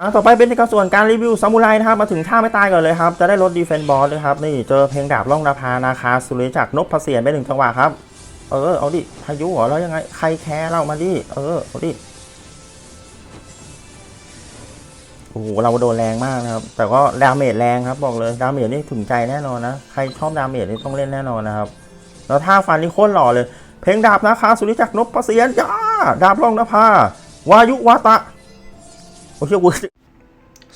อะต่อไปเป็นในส่วนการรีวิวซามูไรนะครับมาถึงท่าไม่ตายก่อนเลยครับ จะได้ลดดีเฟนบอสเลยครับ นี่เจอเพลงดาบล่องนาภานาคาสุริจากนพเสียนไปหนึ่งจังหวะครับ เออ เอาดิพายุเหรอแล้วยังไง ใครแคร์เรามาดิ เออ เอาดิโอ้โหเราโดนแรงมากนะครับ แต่ก็ดาเมจแรงครับบอกเลยดาเมจนี่ถึงใจแน่นอนนะ ใครชอบดาเมจนี่ต้องเล่นแน่นอนนะครับ แล้วท่าฟันนี่โคตรหล่อเลย เพลงดาบนาคาสุริจากนพเสียนจ้าดาบล่องนภาวายุวาตะ โอเชี่ยกู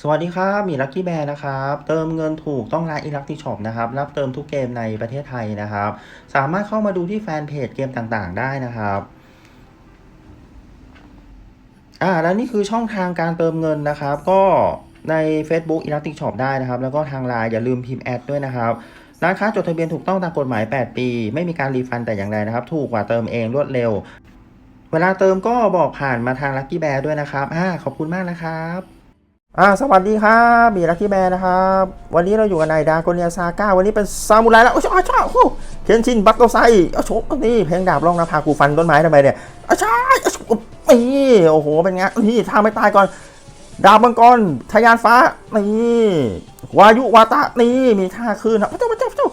สวัสดีครับมีลักกี้แบร์นะครับ เติมเงินถูกต้องร้านอีลักติช็อปนะครับ รับเติมทุกเกมในประเทศไทยนะครับ สามารถเข้ามาดูที่แฟนเพจเกมต่างๆ ได้นะครับอ่าแล้วนี่คือช่องทางการเติมเงินนะครับ ก็ใน Facebook e l a s t i c Shop ได้นะครับ แล้วก็ทางไลน์อย่าลืมพิมพ์แอดด้วยนะครับร้านค้าจดทะเบียนถูกต้องตามกฎหมาย 8 ปี ไม่มีการรีฟันแต่อย่างใดนะครับ ถูกกว่าเติมเองรวดเร็ว เวลาเติมก็บอกผ่านมาทางลั c กี้แบร์ด้วยนะครับอ่าขอบคุณมากนะครับอ่าสวัสดีครับบีลักกี้แบร์นะครับ วันนี้เราอยู่กันในดาโกเนียซาก้า วันนี้เป็นซามูไรแล้วโอ้ชอ้าวชาโอ้เคนชิน บัตโตไซโอ้โชนี่เพลงดาบรองนะพากูฟันต้นไม้ทำไมเนี่ยอ้ชอ้าวโชนี่โอ้โห เป็นไงนี่ท่าไม่ตายก่อน ดาบมังกรทะยานฟ้า นี่ วายุวาตะ นี่ มีท่าคืนครับเจ้าเจ้าเจ้า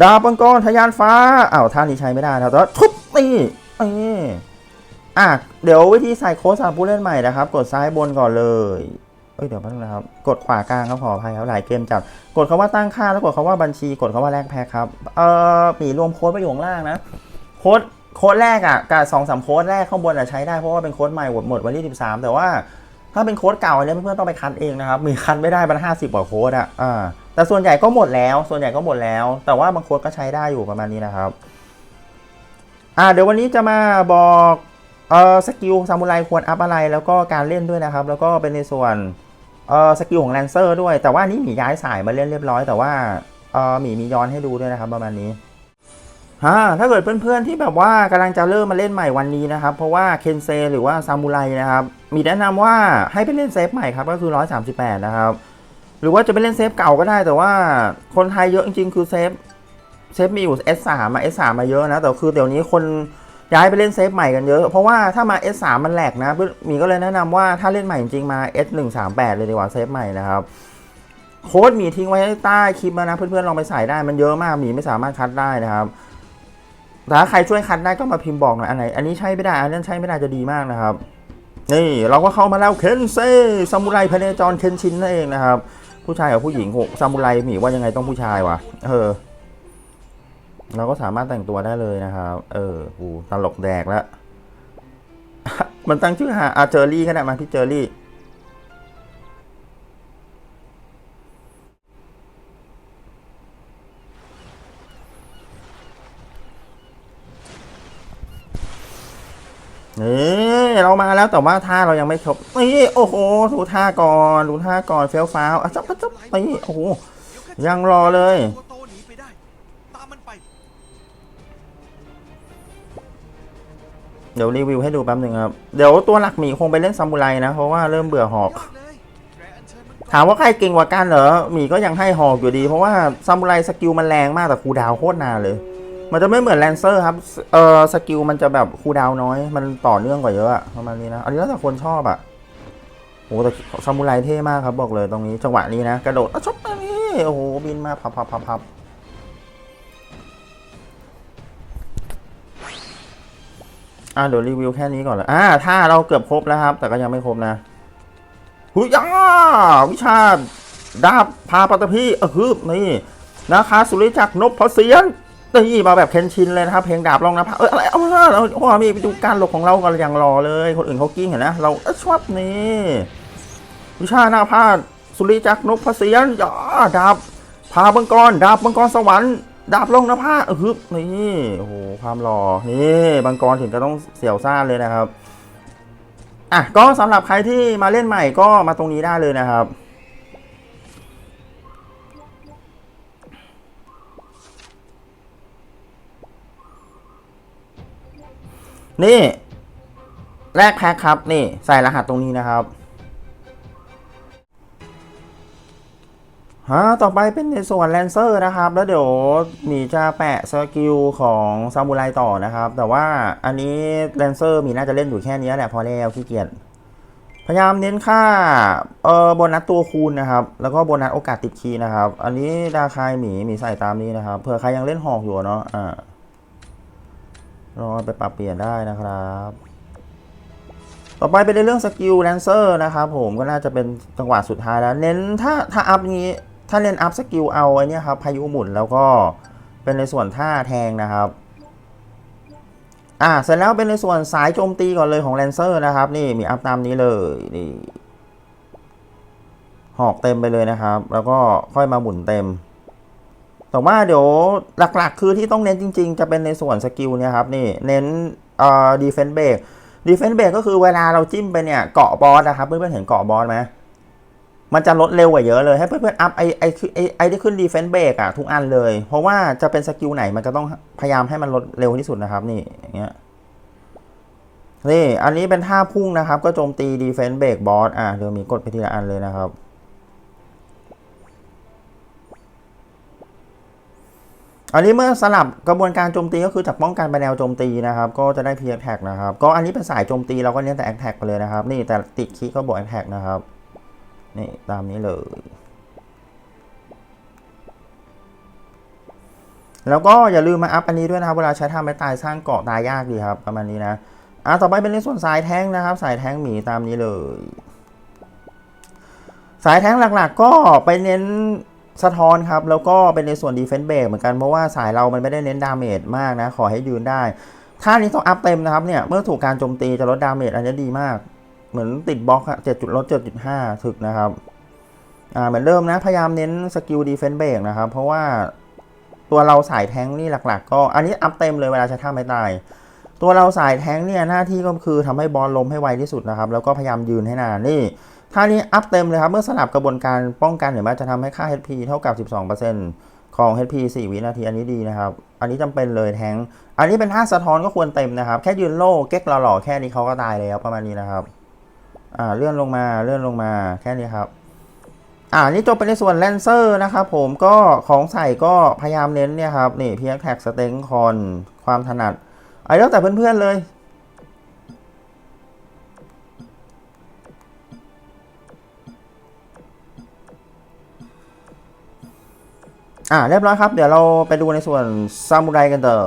ดาบมังกรทะยานฟ้าอ้าวท่านี้ใช้ไม่ได้นะครับแต่ว่าทุบนี่นี่อะเดี๋ยววิธีใส่โค้ดสำหรับผู้เล่นใหม่นะครับ กดซ้ายบนก่อนเลยเอ้ยเดี๋ยวแป๊บนึงนะครับ กดขวากลางครับขออภัยครับหลายเกมจัดกดคำว่าตั้งค่าแล้วกดคำว่าบัญชีกดคำว่าแลกแพ็คครับเอ่อมีรวมโค้ดไว้อยู่ข้างล่างนะโค้ดโค้ดแรกอะกับสองสามโค้ดแรกข้างบนอะใช้ได้เพราะว่าเป็นโค้ดใหม่หมดหมดวันที่สิบสามแต่ว่าถ้าเป็นโค้ดเก่าอันเนี้ยเพื่อนๆต้องไปคัดเองนะครับมีคัดไม่ได้มันห้าสิบกว่าโค้ดอะอ่า แต่ส่วนใหญ่ก็หมดแล้ว ส่วนใหญ่ก็หมดแล้ว แต่ว่าบางค้ดก็ใช้ได้อยู่ประมาณนี้นะครับ อ่าเดี๋ยววันนี้จะมาบอกเอ่อสกิลซามูไรควรอัพอะไร แล้วก็การเล่นด้วยนะครับ แล้วก็เป็นในส่วนเอ่อสกิลของแลนเซอร์ด้วย แต่ว่านี่หมีย้ายสายมาเล่นเรียบร้อย แต่ว่าเอ่อหมีมีย้อนให้ดูด้วยนะครับ ประมาณนี้ฮะถ้าเกิดเพื่อนๆที่แบบว่ากำลังจะเริ่มมาเล่นใหม่วันนี้นะครับ เพราะว่าเคนเซหรือว่าซามูไรนะครับ มีแนะนำว่าให้ไปเล่นเซฟใหม่ครับ ก็คือ 138 นะครับ หรือว่าจะไปเล่นเซฟเก่าก็ได้ แต่ว่าคนไทยเยอะจริงๆ คือเซฟเซฟมีอยู่ S3 มา S3 มาเยอะนะ แต่คือเดี๋ยวนี้คนย้ายไปเล่นเซฟใหม่กันเยอะ เพราะว่าถ้ามา S3 มันแหลกนะมีก็เลยแนะนำว่าถ้าเล่นใหม่จริงๆมา S138 เลยดีกว่าเซฟใหม่นะครับโค้ดมีทิ้งไว้ใต้คลิปแล้วนะ เพื่อนๆลองไปใส่ได้มันเยอะมากมีไม่สามารถคัดได้นะครับแต่ถ้าใครช่วยคัดได้ก็มาพิมพ์บอกหน่อยอันไหนอันนี้ใช้ไม่ได้ อันนั้นใช้ไม่ได้จะดีมากนะครับ นี่เราก็เข้ามาแล้วเคนเซ่ซามูไรพเนจรเคนชินนั่นเองนะครับ ผู้ชายกับผู้หญิงซามูไรหมีว่ายังไงต้องผู้ชายวะเออ เราก็สามารถแต่งตัวได้เลยนะครับ เออกูตลกแดกแล้วมันตั้งชื่อหาอาเจอรี่ขนาดมาพี่เจอรี่นี่เรามาแล้วแต่ว่าท่าเรายังไม่ครบนี่โอ้โหดูท่าก่อนดูท่าก่อนเฟลฟ้าวอะจับ จับจับนี่โอ้โหยังรอเลย ตัวโตหนีไปได้ ตามมันไป เดี๋ยวรีวิวให้ดูแป๊บหนึ่งครับ เดี๋ยวตัวหลักหมีคงไปเล่นซามูไรนะ เพราะว่าเริ่มเบื่อหอก ยอดเลยแกอัญเชิญมันก่อนถามว่าใครเก่งกว่ากันเหรอหมีก็ยังให้หอกอยู่ดี เพราะว่าซามูไรสกิลมันแรงมากแต่คูลดาวน์โคตรนานเลย มันจะไม่เหมือนแลนเซอร์ครับ เออสกิลมันจะแบบคูลดาวน์น้อย มันต่อเนื่องกว่าเยอะอะประมาณนี้นะ อันนี้แล้วแต่คนชอบอะ โอ้แต่ซามูไรเท่มากครับบอกเลยตรงนี้จังหวะนี้นะ กระโดดอะชกอันนี้โอ้โหบินมาพับพับพับพับอะเดี๋ยวรีวิวแค่นี้ก่อนเลยอ่าถ้าเราเกือบครบแล้วครับ แต่ก็ยังไม่ครบนะหุยอ่าวิชาดาบพาปัตตภีเออฮึบนี่นะคะสุริจักรนพเสียนนี่มาแบบเคนชินเลยนะครับเพลงดาบลองนะพะเอออะไรเอาเราโอ้มีไปดูการหลบของเรากันอย่างรอเลย คนอื่นเขากิ้งเห็นนะ เราเอ้ยชอบนี่ วิชาหน้าพาดสุริจักรนพเสียนย่าดาบพาบังกรดาบบังกรสวรรค์ดาบลงนภาเออฮึบนี่โอ้โหความหล่อนี่บังกรถึงจะต้องเสียวซ่านเลยนะครับอะก็สำหรับใครที่มาเล่นใหม่ก็มาตรงนี้ได้เลยนะครับนี่ แรกแพ็คครับ นี่ ใส่รหัสตรงนี้นะครับ ฮะต่อไปเป็นในส่วนแลนเซอร์นะครับ แล้วเดี๋ยวหมีจะแปะสกิลของซามูไรต่อนะครับ แต่ว่าอันนี้แลนเซอร์หมีน่าจะเล่นอยู่แค่นี้แหละพอแล้วขี้เกียจพยายามเน้นค่าเออโบนัสตัวคูณนะครับ แล้วก็โบนัสโอกาสติดคีนะครับ อันนี้ดาคาหมีหมีใส่ตามนี้นะครับเผื่อใครยังเล่นหอกอยู่เนาะอ่ารอไปปรับเปลี่ยนได้นะครับ ต่อไปเป็นในเรื่องสกิลแลนเซอร์นะครับผมก็น่าจะเป็นจังหวะสุดท้ายแล้ว เน้นถ้าถ้าอัพนี้ ถ้าเล่นอัพสกิลเอาไอ้เนี่ยครับพายุหมุนแล้วก็เป็นในส่วนท่าแทงนะครับ อ่าเสร็จแล้วเป็นในส่วนสายโจมตีก่อนเลยของแลนเซอร์นะครับ นี่มีอัพตามนี้เลยนี่หอกเต็มไปเลยนะครับ แล้วก็ค่อยมาหมุนเต็ม แต่ว่าเดี๋ยวหลักๆ คือที่ต้องเน้นจริง ๆ จะเป็นในส่วนสกิลเนี่ยครับนี่เน้นเอ่อดีเฟนส์เบรกดีเฟนส์เบรกก็คือเวลาเราจิ้มไปเนี่ยเกาะบอสนะครับเพื่อนๆเห็นเกาะบอสไหม มันจะลดเร็วกว่าเยอะเลย ให้เพื่อนๆอัพไอไอไอไอที่ขึ้นดีเฟน s ์เบรกอะทุกอันเลย เพราะว่าจะเป็นสกิลไหนมันจะต้องพยายามให้มันลดเร็วที่สุดนะครับ นี่อย่างเงี้ยนี่อันนี้เป็นท่าพุ่งนะครับ ก็โจมตีดีเฟน s ์เบรกบอสอะเดี๋ยวมีกดไปทีละอันเลยนะครับอันนี้เมื่อสลับกระบวนการโจมตีก็คือจากป้องกันไปแนวโจมตีนะครับ ก็จะได้เพียแท็กนะครับ ก็อันนี้เป็นสายโจมตีเราก็เน้นแต่แอคแท็กไปเลยนะครับ นี่แต่ติดคีก็บวกแอคแท็กนะครับ นี่ ตามนี้เลย แล้วก็อย่าลืมมาอัพอันนี้ด้วยนะครับ เวลาใช้ท่าไม้ตายสร้างเกาะตายยากดีครับ ประมาณนี้นะ อะ ต่อไปเป็นในส่วนสายแท้งนะครับ สายแท้งหมีตามนี้เลย สายแท้งหลักๆ ก็ไปเน้นสะท้อนครับ แล้วก็เป็นในส่วนดีเฟน s ์เบรกเหมือนกันเพราะว่าสายเรามันไม่ได้เน้นดาเมจมากนะ ขอให้ยืนได้ท่านี้ต้องอัพเต็มนะครับเนี่ย เมื่อถูกการโจมตีจะลดดาเมจอันนี้ดีมาก เหมือนติดบล็อกอะเจ็ดจุดลดเจ็ดจุดห้าถึกนะครับอ่าเหมือนเดิมนะ พยายามเน้นสกิลดีเฟน s ์เบรกนะครับ เพราะว่าตัวเราสายแท้งนี่หลัก ๆ ก็อันนี้อัพเต็มเลยเวลาใช้ท่าไม่ตาย ตัวเราสายแท้งเนี่ยหน้าที่ก็คือทำให้บอลล้มให้ไวที่สุดนะครับ แล้วก็พยายามยืนให้นานนี่ท่านี้อัพเต็มเลยครับ เมื่อสลับกระบวนการป้องกันเห็นไหมจะทำให้ค่า HP เท่ากับ 12%ของ HP 4 วินาทีอันนี้ดีนะครับ อันนี้จำเป็นเลยแท้งอันนี้เป็นท่าสะท้อนก็ควรเต็มนะครับ แค่ยืนโล่เก๊กหล่อๆแค่นี้เขาก็ตายแล้วประมาณนี้นะครับ อ่าเลื่อนลงมาเลื่อนลงมาแค่นี้ครับ อ่านี่จบไปในส่วนแลนเซอร์นะครับผมก็ของใส่ก็พยายามเน้นเนี่ยครับนี่เพียงแท็กสเต็งคอนความถนัดไอ้แล้วแต่เพื่อนๆเลยอ่าเรียบร้อยครับ เดี๋ยวเราไปดูในส่วนซามูไรกันต่อ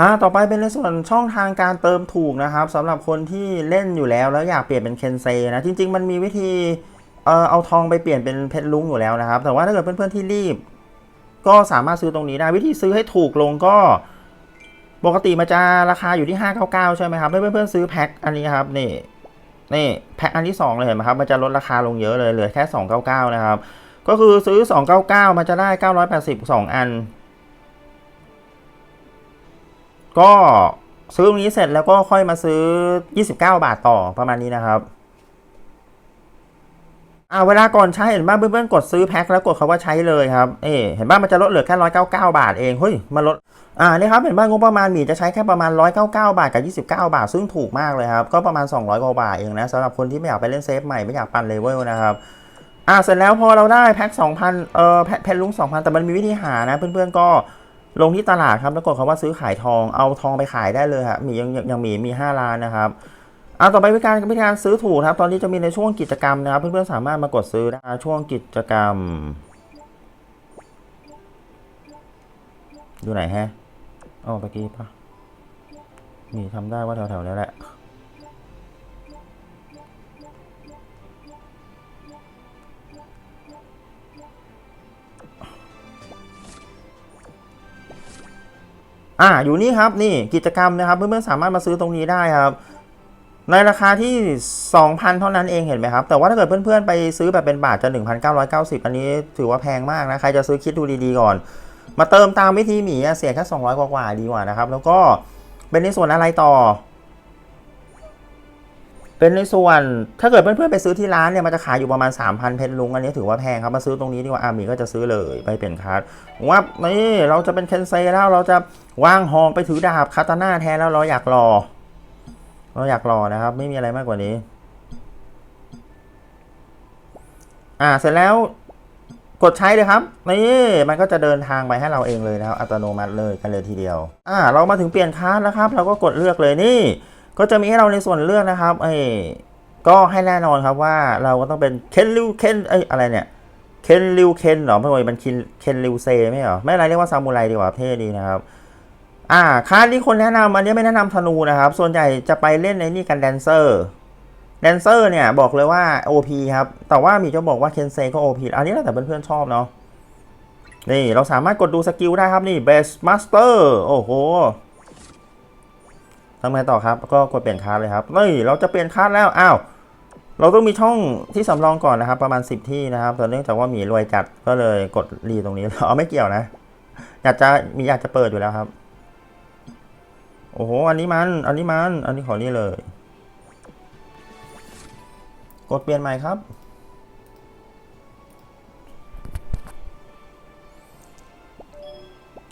อ่าต่อไปเป็นในส่วนช่องทางการเติมถูกนะครับสำหรับคนที่เล่นอยู่แล้วแล้วอยากเปลี่ยนเป็นเคนเซนะจริง ๆ มันมีวิธีเอ่อเอาทองไปเปลี่ยนเป็นเพชรลุงอยู่แล้วนะครับ แต่ว่าถ้าเกิดเพื่อนๆที่รีบ ก็สามารถซื้อตรงนี้ได้วิธีซื้อให้ถูกลงก็ปกติมันจะราคาอยู่ที่ 599 ใช่ไหมครับเพื่อนๆซื้อแพ็คอันนี้ครับนี่นี่แพ็คอันที่ 2 เลยเห็นไหมครับ มันจะลดราคาลงเยอะเลยเหลือแค่ 299 นะครับ ก็คือซื้อ 299 มันจะได้ 982 อัน ก็ซื้อตรงนี้เสร็จแล้วก็ค่อยมาซื้อ 29 บาทต่อประมาณนี้นะครับอ่าเวลาก่อนใช้เห็นบ้างเพื่อนๆกดซื้อแพ็คแล้วกดคาว่าใช้เลยครับเอ๊เห็นบ้างมันจะลดเหลือแค่199บาทเองเฮ้ยมันลดอ่านี่ครับเห็นบ้างงบประมาณหมีจะใช้แค่ประมาณ199บาทกับ29บาท ซึ่งถูกมากเลยครับ ก็ประมาณ200กว่าบาทเองนะสำหรับคนที่ไม่อยากไปเล่นเซฟใหม่ไม่อยากปั่นเลเวลนะครับอ่าเสร็จแล้วพอเราได้แพ็ค2,000เอ่อแพ็คเพนลุง2,000แต่มันมีวิธีหานะเพื่อนๆก็ ลงที่ตลาดครับแล้วกดคำว่าซื้อขายทองเอาทองไปขายได้เลยฮะมียังยังมีมี 5 ล้านนะครับอ่าต่อไปวิธีการวิธีการซื้อถูกครับ ตอนนี้จะมีในช่วงกิจกรรมนะครับ เพื่อนๆสามารถมากดซื้อได้ช่วงกิจกรรม อยู่ไหนฮะอ๋อเมื่อกี้ปะมีทำได้ว่าแถวๆนี้แหละ อ่าอยู่นี่ครับนี่กิจกรรมนะครับเพื่อนๆสามารถมาซื้อตรงนี้ได้ครับ ในราคาที่ 2,000 เท่านั้นเองเห็นไหมครับ แต่ว่าถ้าเกิดเพื่อนๆไปซื้อแบบเป็นบาทจะ 1,990 อันนี้ถือว่าแพงมากนะ ใครจะซื้อคิดดูดีๆก่อน มาเติมตามวิธีหมีเสียแค่200 กว่าๆดีกว่านะครับ แล้วก็เป็นในส่วนอะไรต่อ เป็นในส่วนถ้าเกิดเพื่อนๆไปซื้อที่ร้านเนี่ยมันจะขายอยู่ประมาณ 3,000 เพนลุงอันนี้ถือว่าแพงครับมาซื้อตรงนี้ดีกว่าอาหมีก็จะซื้อเลยไปเปลี่ยนคัสว่านี่เราจะเป็นเคนเซแล้วเราจะวางหองไปถือดาบคาตาน่าแทนแล้วเราอยากรอ เราอยากรอนะครับ ไม่มีอะไรมากกว่านี้ อ่าเสร็จแล้วกดใช้เลยครับนี่มันก็จะเดินทางไปให้เราเองเลยนะครับอัตโนมัติเลยกันเลยทีเดียว อ่า เรามาถึงเปลี่ยนคลาสแล้วครับ เราก็กดเลือกเลยนี่ ก็จะมีให้เราในส่วนเลือกนะครับเอ้ยก็ให้แน่นอนครับว่าเราก็ต้องเป็นเคนริวเคนเอ้ยอะไรเนี่ยเคนริวเคนหรอไม่ใช่มันคินเคนริวเซไม่หรอไม่อะไรเรียกว่าซามูไรดีกว่าเท่ดีนะครับอ่าคลาสที่คนแนะนำอันนี้ไม่แนะนำธนูนะครับ ส่วนใหญ่จะไปเล่นในนี่กันแดนเซอร์แดนเซอร์เนี่ยบอกเลยว่า OP ครับ แต่ว่ามีจะบอกว่าเคนเซก็ OP อันนี้แล้วแต่เพื่อนๆชอบเนาะนี่เราสามารถกดดูสกิลได้ครับนี่ Best Master โอ้โห ทำไงต่อครับ ก็กดเปลี่ยนคลาสเลยครับนี่เราจะเปลี่ยนคลาสแล้วอ้าวเราต้องมีช่องที่สำรองก่อนนะครับ ประมาณ 10 ที่นะครับแต่เนื่องจากว่ามีรวยจัดก็เลยกดรีตรงนี้เอาไม่เกี่ยวนะ อยากจะมีอยากจะเปิดอยู่แล้วครับ โอ้โหอันนี้มัน อันนี้มัน อันนี้ขอนี่เลย กดเปลี่ยนใหม่ครับ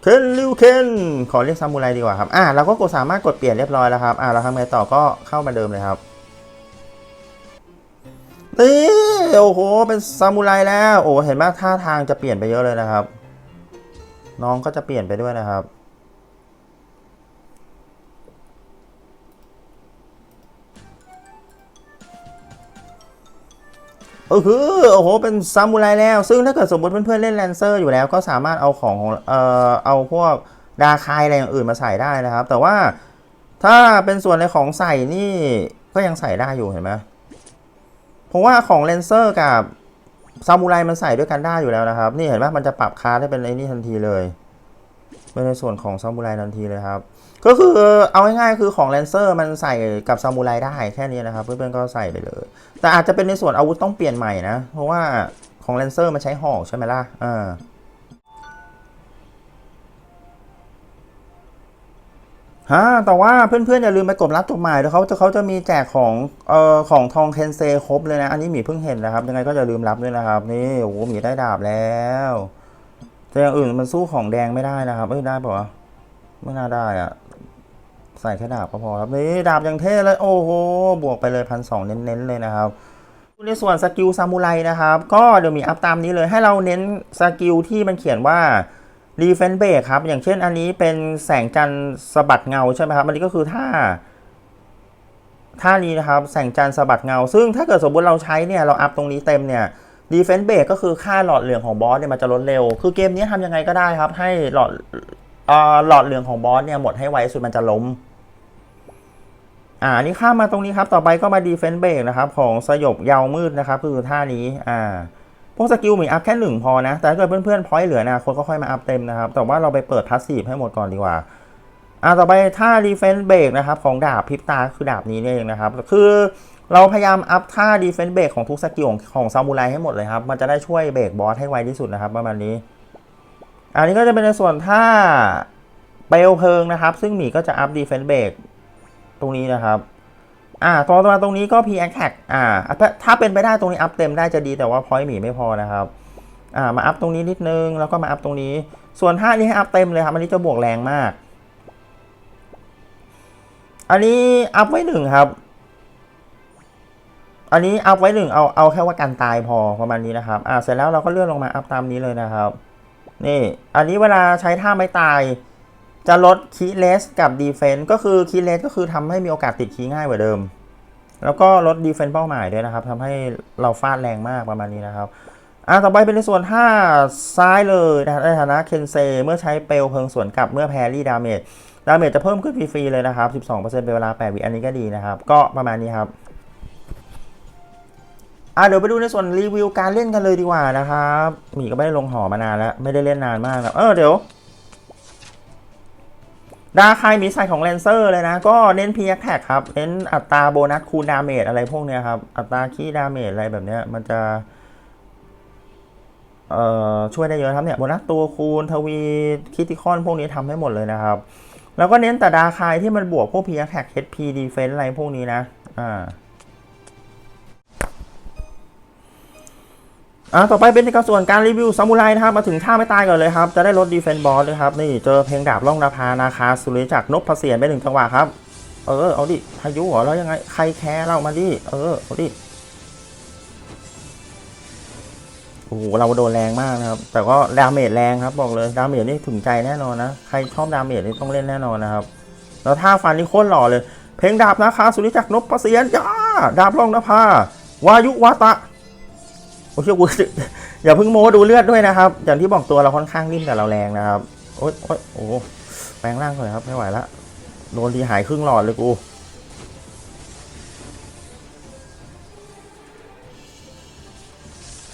เคนริวเคนขอเรียกซามูไรดีกว่าครับ อ่าเราก็กดสามารถกดเปลี่ยนเรียบร้อยแล้วครับ อ่าเราทำไงต่อก็เข้ามาเดิมเลยครับนี่โอ้โห เป็นซามูไรแล้ว โอ้เห็นไหมท่าทางจะเปลี่ยนไปเยอะเลยนะครับ น้องก็จะเปลี่ยนไปด้วยนะครับ เออคือโอ้โหเป็นซามูไรแล้ว ซึ่งถ้าเกิดสมมติเพื่อนๆเล่นแลนเซอร์อยู่แล้ว ก็สามารถเอาของของเอ่อเอาพวกดาคายอะไรอย่างอื่นมาใส่ได้นะครับ แต่ว่าถ้าเป็นส่วนในของใส่นี่ก็ยังใส่ได้อยู่เห็นไหมเพราะว่าของเลนเซอร์กับซามูไรมันใส่ด้วยกันได้อยู่แล้วนะครับ นี่เห็นไหมมันจะปรับคาร์ดให้เป็นไอ้นี่ทันทีเลยเป็นในส่วนของซามูไรทันทีเลยครับ ก็คือเอาง่ายๆคือของเลนเซอร์มันใส่กับซามูไรได้แค่นี้นะครับ เพื่อนๆก็ใส่ไปเลย แต่อาจจะเป็นในส่วนอาวุธต้องเปลี่ยนใหม่นะ เพราะว่าของเลนเซอร์มันใช้หอกใช่ไหมล่ะอ่าฮะแต่ว่าเพื่อนๆอย่าลืมไปกดรับจดหมายเดี๋ยวเขาจะเขาจะมีแจกของเอ่อของทองเคนเซครบเลยนะ อันนี้หมีเพิ่งเห็นนะครับ ยังไงก็อย่าลืมรับด้วยนะครับ นี่โอ้โหหมีได้ดาบแล้วแต่อย่างอื่นมันสู้ของแดงไม่ได้นะครับเอ้ยได้ปะวะไม่น่าได้อะ ใส่แค่ดาบก็พอครับนี่ดาบอย่างเท่เลย โอ้โห บวกไปเลยพันสองเน้นๆเลยนะครับในส่วนสกิลซามูไรนะครับ ก็เดี๋ยวมีอัพตามนี้เลยให้เราเน้นสกิลที่มันเขียนว่า defense break ครับ อย่างเช่นอันนี้เป็นแสงจันทร์สะบัดเงาใช่ไหมครับ อันนี้ก็คือท่าท่านี้นะครับ แสงจันทร์สะบัดเงา ซึ่งถ้าเกิดสมมติเราใช้เนี่ย เราอัพตรงนี้เต็มเนี่ย defense break ก็คือค่าหลอดเหลืองของบอสเนี่ยมันจะลดเร็ว คือเกมนี้ทำยังไงก็ได้ครับ ให้หลอดอ่อหลอดเหลืองของบอสเนี่ยหมดให้ไวสุดมันจะล้ม อ่าอันนี้ข้ามมาตรงนี้ครับ ต่อไปก็มา defense break นะครับ ของสยบเยาวมืดนะครับคือท่านี้อ่าพวกสกิลมีอัพแค่หนึ่งพอนะ แต่ถ้าเกิดเพื่อนๆพอยเหลือนะคนก็ค่อยมาอัพเต็มนะครับ แต่ว่าเราไปเปิดพาสซีฟให้หมดก่อนดีกว่าอ่าต่อไปท่า defense break นะครับของดาบพิบตาคือดาบนี้นี่เองนะครับ คือเราพยายามอัพท่า defense break ของทุกสกิลของซามูไรให้หมดเลยครับ มันจะได้ช่วยเบรกบอสให้ไวที่สุดนะครับประมาณนี้ อันนี้ก็จะเป็นในส่วนท่าเปลวเพลิงนะครับ ซึ่งหมีก็จะอัพ defense break ตร ตรงนี้นะครับ อ่าต่อมาตรงนี้ก็ P attack อ่าถ้าถ้าเป็นไปได้ตรงนี้อัพเต็มได้จะดีแต่ว่า point หมีไม่พอนะครับอ่ามาอัพตรงนี้นิดนึงแล้วก็มาอัพตรงนี้ ส่วนท่านี้ให้อัพเต็มเลยครับอันนี้จะบวกแรงมาก อันนี้อัพไว้หนึ่งครับ อันนี้อัพไว้หนึ่งเอาเอาแค่ว่าการตายพอประมาณนี้นะครับ อ่าเสร็จแล้วเราก็เลื่อนลงมาอัพตามนี้เลยนะครับ นี่ อันนี้เวลาใช้ท่าไม่ตาย จะลดคีเลสกับดีเฟนต์ก็คือคีเลสก็คือทำให้มีโอกาสติดคีง่ายกว่าเดิม แล้วก็ลดดีเฟนต์เป้าหมายด้วยนะครับทำให้เราฟาดแรงมากประมาณนี้นะครับอ่าต่อไปเป็นในส่วนท่าซ้ายเลยนะในฐานะเคนเซเมื่อใช้เปลวเพลิงสวนกลับเมื่อแพรี่ดาเมจดาเมจจะเพิ่มขึ้นฟรีๆเลยนะครับ 12%เป็นเวลา 8 วิอันนี้ก็ดีนะครับ ก็ประมาณนี้ครับอ่าเดี๋ยวไปดูในส่วนรีวิวการเล่นกันเลยดีกว่านะครับ หมีก็ไม่ได้ลงหอมานานแล้ว ไม่ได้เล่นนานมากแล้วเออเดี๋ยว ดาคายมีใส่ของแลนเซอร์เลยนะ ก็เน้นพีแท็กครับ เน้นอัตราโบนัสคูณดาเมจอะไรพวกเนี้ยครับ อัตราคีดาเมจอะไรแบบเนี้ยมันจะ เอ่อ ช่วยได้เยอะครับเนี่ย โบนัสตัวคูณทวีคิติคอนพวกนี้ทำให้หมดเลยนะครับ แล้วก็เน้นแต่ดาคายที่มันบวกพวกพีแท็กเฮดพีดีเฟนส์อะไรพวกนี้นะ อ่า อ่าต่อไปเป็นในส่วนการรีวิวซามูไรนะครับ มาถึงท่าไม่ตายก่อนเลยครับ จะได้ลดดีเฟนบอสเลยครับ นี่เจอเพลงดาบล่องราพานาคาสุริจากรนพเสียนไปหนึ่งจังหวะครับ เออ เอาดิพายุเหรอแล้วยังไง ใครแคร์เรามาดิ เออ เอาดิ โอ้โห เราโดนแรงมากนะครับ แต่ก็ดาเมจแรงครับ บอกเลยดาเมจนี่ถึงใจแน่นอนนะ ใครชอบดาเมจนี่ต้องเล่นแน่นอนนะครับ แล้วท่าฟันนี่โคตรหล่อเลย เพลงดาบนะคะสุริจักรนพระเสียนจ้า ดาบร่องนภาวายุวาตะ โอ้ยกูอย่าเพิ่งโม้ดูเลือดด้วยนะครับ อย่างที่บอกตัวเราค่อนข้างริ่มแต่เราแรงนะครับ โอ๊ยโอ๊ยโอ้แปลงร่างก่อนครับไม่ไหวละโดนทีหายครึ่งหลอดเลยกู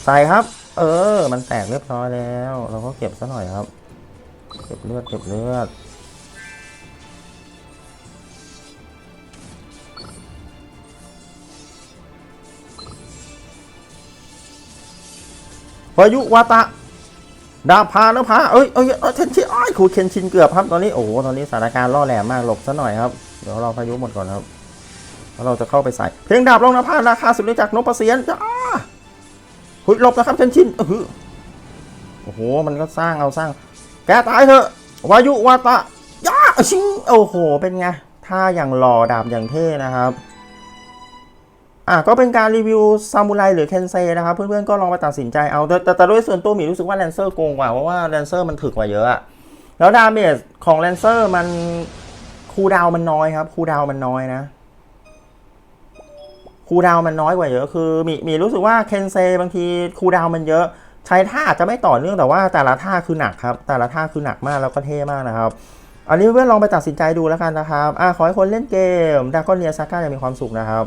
ใส่ครับ เออ มันแตกเรียบร้อยแล้ว เราก็เก็บซะหน่อยครับ เก็บเลือด เก็บเลือด วายุวาตะ ดาพานะพาเอ้ยเอ้ยเอ้ยเทนชินอ้ายครูเคนชินเกือบครับตอนนี้โอ้โหตอนนี้สถานการณ์ล่อแหลมมากหลบซะหน่อยครับเดี๋ยวเราพายุหมดก่อนครับแล้วเราจะเข้าไปใส่เพลงดาบลงนะพาราคาสุดเลยจากนพเสียนจ้าหุยหลบนะครับเทนชินเออโอ้โหมันก็สร้างเอาสร้าง แกตายเถอะวายุวาตะย่าชิงโอ้โหเป็นไงท่าอย่างหล่อดาบอย่างเท่นะครับ อะก็เป็นการรีวิวซามูไรหรือเคนเซนะครับ เพื่อนๆก็ลองไปตัดสินใจเอาแต่แต่โดยส่วนตัวหมีรู้สึกว่าแลนเซอร์โกงกว่าเพราะว่าแลนเซอร์มันถึกกว่าเยอะแล้วดาเมจของแลนเซอร์มันคูดาวมันน้อยครับคูดาวมันน้อยนะคูดาวมันน้อยกว่าเยอะคือมีมีรู้สึกว่าเคนเซบางทีคูดาวมันเยอะ ใช้ท่าอาจจะไม่ต่อเนื่องแต่ว่าแต่ละท่าคือหนักครับ แต่ละท่าคือหนักมากแล้วก็เท่มากนะครับ อันนี้เพื่อนลองไปตัดสินใจดูแล้วกันนะครับอะขอให้คนเล่นเกมดากอนเนียซาก้ายังมีความสุขนะครับ